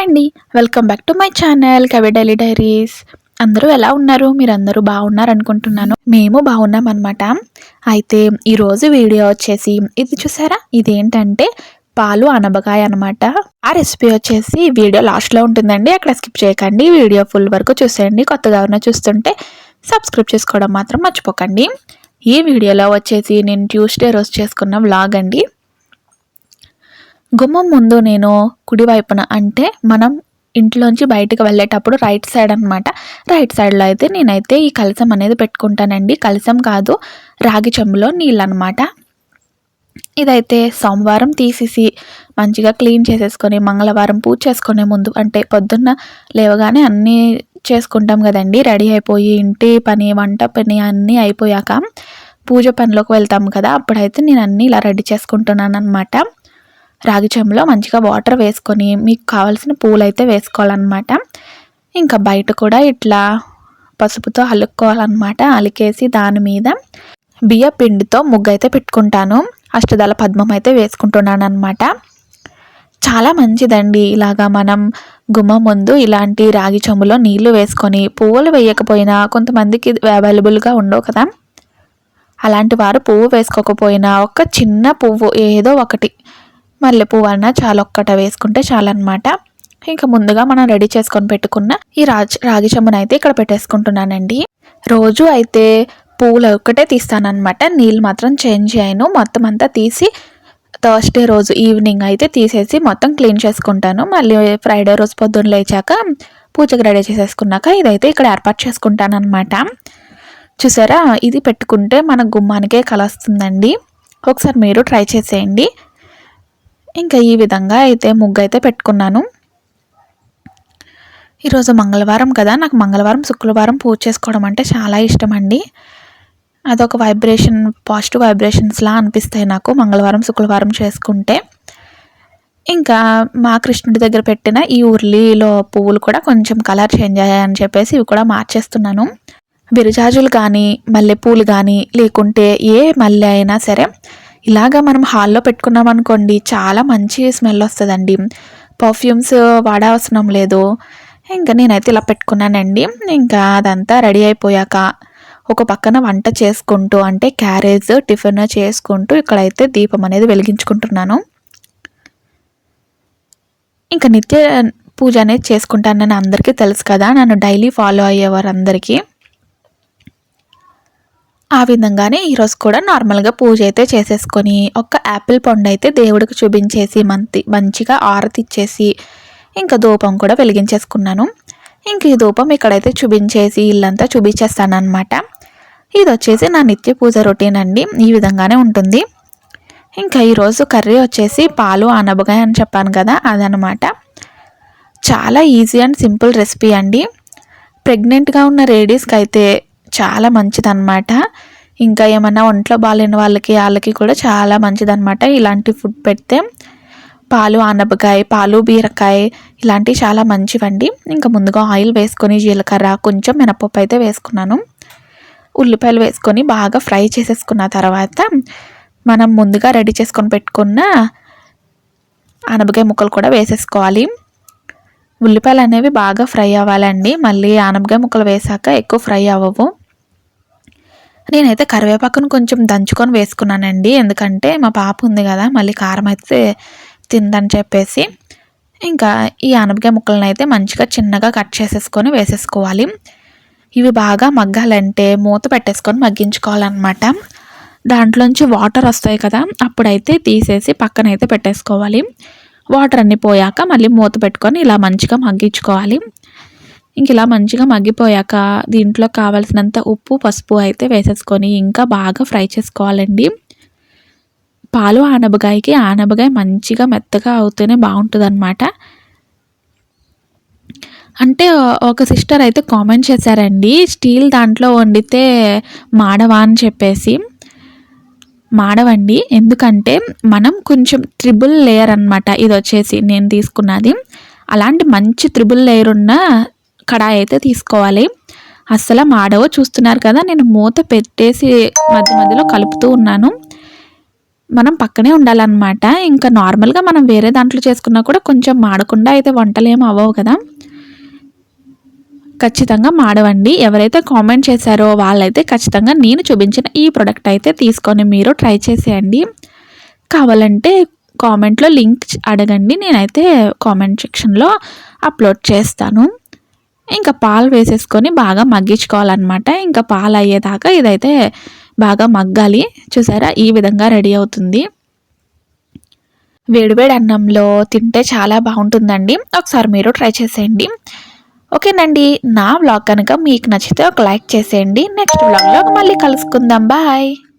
Hi అండి. Welcome back to my channel Kavi daily diaries అందరూ ఎలా ఉన్నారు? మీరు అందరూ బాగున్నారు అనుకుంటున్నాను మేము బాగున్నాం అనమాట అయితే ఈరోజు వీడియో వచ్చేసి ఇది చూసారా? ఇదేంటంటే పాలు అనబకాయ అనమాట ఆ రెసిపీ వచ్చేసి వీడియో లాస్ట్లో ఉంటుందండి. అక్కడ స్కిప్ చేయకండి. వీడియో ఫుల్ వరకు చూసేయండి. కొత్తగా ఉన్న చూస్తుంటే సబ్స్క్రైబ్ చేసుకోవడం మాత్రం మర్చిపోకండి. ఈ వీడియోలో వచ్చేసి నేను ట్యూస్డే రోజు చేసుకున్న వ్లాగ్ అండి. గుమ్మం ముందు నేను కుడివైపున అంటే మనం ఇంట్లోంచి బయటకు వెళ్ళేటప్పుడు రైట్ సైడ్ అనమాట రైట్ సైడ్లో అయితే నేనైతే ఈ కలసం అనేది పెట్టుకుంటానండి. కలసం కాదు రాగి చెంబులో నీళ్ళు అనమాట ఇదైతే సోమవారం తీసేసి మంచిగా క్లీన్ చేసేసుకొని మంగళవారం పూజ చేసుకునే ముందు అంటే పొద్దున్న లేవగానే అన్నీ చేసుకుంటాం కదండి. రెడీ అయిపోయి ఇంటి పని వంట పని అన్నీ అయిపోయాక పూజ పనిలోకి వెళ్తాం కదా. అప్పుడైతే నేను అన్నీ ఇలా రెడీ చేసుకుంటున్నాను అనమాట రాగి చెంబులో మంచిగా వాటర్ వేసుకొని మీకు కావాల్సిన పూలు అయితే వేసుకోవాలన్నమాట. ఇంకా బయట కూడా ఇట్లా పసుపుతో అలుక్కోవాలన్నమాట. అలికేసి దాని మీద బియ్య పిండితో ముగ్గు అయితే పెట్టుకుంటాను. అష్టదళ పద్మం అయితే వేసుకుంటున్నాను అనమాట చాలా మంచిదండి ఇలాగా మనం గుమ్మ ముందు ఇలాంటి రాగి చెంబులో నీళ్ళు వేసుకొని పువ్వులు వేయకపోయినా కొంతమందికి అవైలబుల్గా ఉండవు కదా. అలాంటి వారు పువ్వు వేసుకోకపోయినా ఒక చిన్న పువ్వు ఏదో ఒకటి మల్లెపువ్వు అన్న చాలా ఒక్కట వేసుకుంటే చాలన్నమాట. ఇంకా ముందుగా మనం రెడీ చేసుకొని పెట్టుకున్న ఈ రాగి రాగి చెమ్మును అయితే ఇక్కడ పెట్టేసుకుంటున్నానండి. రోజు అయితే పువ్వులు ఒక్కటే తీస్తానమాట నీళ్ళు మాత్రం చేంజ్ చేయను. మొత్తం అంతా తీసి థర్స్డే రోజు ఈవినింగ్ అయితే తీసేసి మొత్తం క్లీన్ చేసుకుంటాను. మళ్ళీ ఫ్రైడే రోజు పొద్దున్న లేచాక పూజకి రెడీ చేసేసుకున్నాక ఇదైతే ఇక్కడ ఏర్పాటు చేసుకుంటాను అనమాట చూసారా? ఇది పెట్టుకుంటే మన గుమ్మానికే కలొస్తుందండి. ఒకసారి మీరు ట్రై చేసేయండి. ఇంకా ఈ విధంగా అయితే ముగ్గు అయితే పెట్టుకున్నాను. ఈరోజు మంగళవారం కదా నాకు మంగళవారం శుక్రవారం పూజ చేసుకోవడం అంటే చాలా ఇష్టం అండి అదొక వైబ్రేషన్ పాజిటివ్ వైబ్రేషన్స్లా అనిపిస్తాయి నాకు మంగళవారం శుక్రవారం చేసుకుంటే. ఇంకా మా కృష్ణుడి దగ్గర పెట్టిన ఈ ఉర్లీలో పువ్వులు కూడా కొంచెం కలర్ చేంజ్ అయ్యాయని చెప్పేసి ఇవి కూడా మార్చేస్తున్నాను. విరజాజులు కానీ మల్లెపూలు కానీ లేకుంటే ఏ మల్లె అయినా సరే ఇలాగా మనం హాల్లో పెట్టుకున్నాం అనుకోండి చాలా మంచి స్మెల్ వస్తుందండి. పర్ఫ్యూమ్స్ వాడవసరం లేదు. ఇంకా నేనైతే ఇలా పెట్టుకున్నానండి. ఇంకా అదంతా రెడీ అయిపోయాక ఒక పక్కన వంట చేసుకుంటూ అంటే క్యారేజ్ టిఫిన్ చేసుకుంటూ ఇక్కడైతే దీపం అనేది వెలిగించుకుంటున్నాను. ఇంకా నిత్య పూజ అనేది చేసుకుంటానని అందరికీ తెలుసు కదా నన్ను డైలీ ఫాలో అయ్యేవారు అందరికీ ఆ విధంగానే ఈరోజు కూడా నార్మల్గా పూజ అయితే చేసేసుకొని ఒక యాపిల్ పండు అయితే దేవుడికి చూపించేసి మంతి మంచిగా ఆరతి ఇచ్చేసి ఇంకా ధూపం కూడా వెలిగించేసుకున్నాను. ఇంక ఈ ధూపం ఇక్కడైతే చూపించేసి ఇల్లంతా చూపించేస్తాను అనమాట ఇది వచ్చేసి నా నిత్య పూజ రొటీన్ అండి. ఈ విధంగానే ఉంటుంది. ఇంకా ఈరోజు కర్రీ వచ్చేసి పాలు అనబగాయ అని చెప్పాను కదా అదనమాట చాలా ఈజీ అండ్ సింపుల్ రెసిపీ అండి. ప్రెగ్నెంట్గా ఉన్న లేడీస్కి అయితే చాలా మంచిదన్నమాట. ఇంకా ఏమన్నా ఒంట్లో బాగాలేని వాళ్ళకి వాళ్ళకి కూడా చాలా మంచిదన్నమాట ఇలాంటి ఫుడ్ పెడితే. పాలు ఆనపకాయ పాలు బీరకాయ ఇలాంటివి చాలా మంచివండి. ఇంకా ముందుగా ఆయిల్ వేసుకొని జీలకర్ర కొంచెం మినపప్పు అయితే వేసుకున్నాను. ఉల్లిపాయలు వేసుకొని బాగా ఫ్రై చేసేసుకున్న తర్వాత మనం ముందుగా రెడీ చేసుకొని పెట్టుకున్న ఆనపకాయ ముక్కలు కూడా వేసేసుకోవాలి. ఉల్లిపాయలు అనేవి బాగా ఫ్రై అవ్వాలండి. మళ్ళీ ఆనపకాయ ముక్కలు వేసాక ఎక్కువ ఫ్రై అవ్వవు. నేనైతే కరివేపాకును కొంచెం దంచుకొని వేసుకున్నానండి. ఎందుకంటే మా పాప ఉంది కదా మళ్ళీ కారం అయితే తిందని చెప్పేసి. ఇంకా ఈ ఆనపకాయ ముక్కలను అయితే మంచిగా చిన్నగా కట్ చేసేసుకొని వేసేసుకోవాలి. ఇవి బాగా మగ్గాలంటే మూత పెట్టేసుకొని మగ్గించుకోవాలన్నమాట. దాంట్లోంచి వాటర్ వస్తాయి కదా అప్పుడైతే తీసేసి పక్కనైతే పెట్టేసుకోవాలి. వాటర్ అన్నీ పోయాక మళ్ళీ మూత పెట్టుకొని ఇలా మంచిగా మగ్గించుకోవాలి. ఇంక ఇలా మంచిగా మగ్గిపోయాక దీంట్లో కావాల్సినంత ఉప్పు పసుపు అయితే వేసేసుకొని ఇంకా బాగా ఫ్రై చేసుకోవాలండి. పాలు ఆనబగాయకి ఆనబగాయ మంచిగా మెత్తగా అవుతూనే బాగుంటుంది అనమాట అంటే ఒక సిస్టర్ అయితే కామెంట్ చేశారండి స్టీల్ దాంట్లో వండితే మాడవా అని చెప్పేసి. మాడవండి ఎందుకంటే మనం కొంచెం త్రిబుల్ లేయర్ అనమాట ఇది వచ్చేసి నేను తీసుకున్నది. అలాంటి మంచి త్రిబుల్ లేయర్ ఉన్న కడాయి అయితే తీసుకోవాలి. అస్సలు మాడవో. చూస్తున్నారు కదా నేను మూత పెట్టేసి మధ్య మధ్యలో కలుపుతూ ఉన్నాను. మనం పక్కనే ఉండాలన్నమాట. ఇంకా నార్మల్గా మనం వేరే దాంట్లో చేసుకున్నా కూడా కొంచెం మాడకుండా అయితే వంటలు ఏమి అవ్వవు కదా. ఖచ్చితంగా మాడవండి. ఎవరైతే కామెంట్ చేశారో వాళ్ళైతే ఖచ్చితంగా నేను చూపించిన ఈ ప్రోడక్ట్ అయితే తీసుకొని మీరు ట్రై చేసేయండి. కావాలంటే కామెంట్లో లింక్ అడగండి. నేనైతే కామెంట్ సెక్షన్లో అప్లోడ్ చేస్తాను. ఇంకా పాలు వేసేసుకొని బాగా మగ్గించుకోవాలన్నమాట. ఇంకా పాలు అయ్యేదాకా ఇదైతే బాగా మగ్గాలి. చూసారా? ఈ విధంగా రెడీ అవుతుంది. వేడివేడి అన్నంలో తింటే చాలా బాగుంటుందండి. ఒకసారి మీరు ట్రై చేసేయండి. ఓకేనండి. నా వ్లాగ్ కనుక మీకు నచ్చితే ఒక లైక్ చేసేయండి. నెక్స్ట్ వ్లాగ్లో మళ్ళీ కలుసుకుందాం. బాయ్.